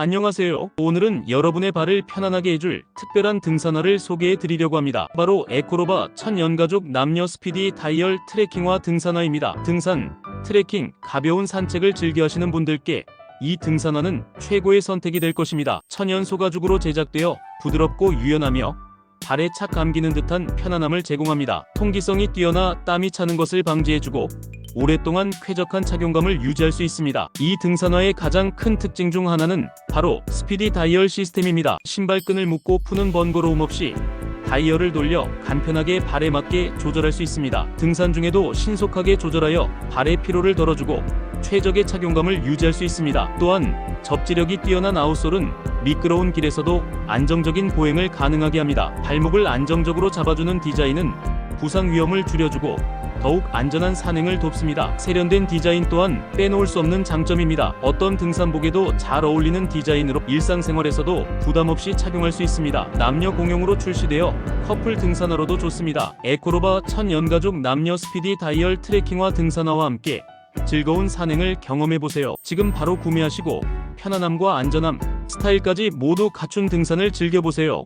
안녕하세요. 오늘은 여러분의 발을 편안하게 해줄 특별한 등산화를 소개해 드리려고 합니다. 바로 에코로바 천연가족 남녀 스피디 다이얼 트레킹화 등산화입니다. 등산, 트레킹, 가벼운 산책을 즐겨 하시는 분들께 이 등산화는 최고의 선택이 될 것입니다. 천연 소가죽으로 제작되어 부드럽고 유연하며 발에 착 감기는 듯한 편안함을 제공합니다. 통기성이 뛰어나 땀이 차는 것을 방지해주고 오랫동안 쾌적한 착용감을 유지할 수 있습니다. 이 등산화의 가장 큰 특징 중 하나는 바로 스피디 다이얼 시스템입니다. 신발끈을 묶고 푸는 번거로움 없이 다이얼을 돌려 간편하게 발에 맞게 조절할 수 있습니다. 등산 중에도 신속하게 조절하여 발의 피로를 덜어주고 최적의 착용감을 유지할 수 있습니다. 또한 접지력이 뛰어난 아웃솔은 미끄러운 길에서도 안정적인 보행을 가능하게 합니다. 발목을 안정적으로 잡아주는 디자인은 부상 위험을 줄여주고 더욱 안전한 산행을 돕습니다. 세련된 디자인 또한 빼놓을 수 없는 장점입니다. 어떤 등산복에도 잘 어울리는 디자인으로 일상생활에서도 부담 없이 착용할 수 있습니다. 남녀 공용으로 출시되어 커플 등산화로도 좋습니다. 에코로바 천연가족 남녀 스피디 다이얼 트레킹화 등산화와 함께 즐거운 산행을 경험해 보세요. 지금 바로 구매하시고 편안함과 안전함, 스타일까지 모두 갖춘 등산을 즐겨보세요.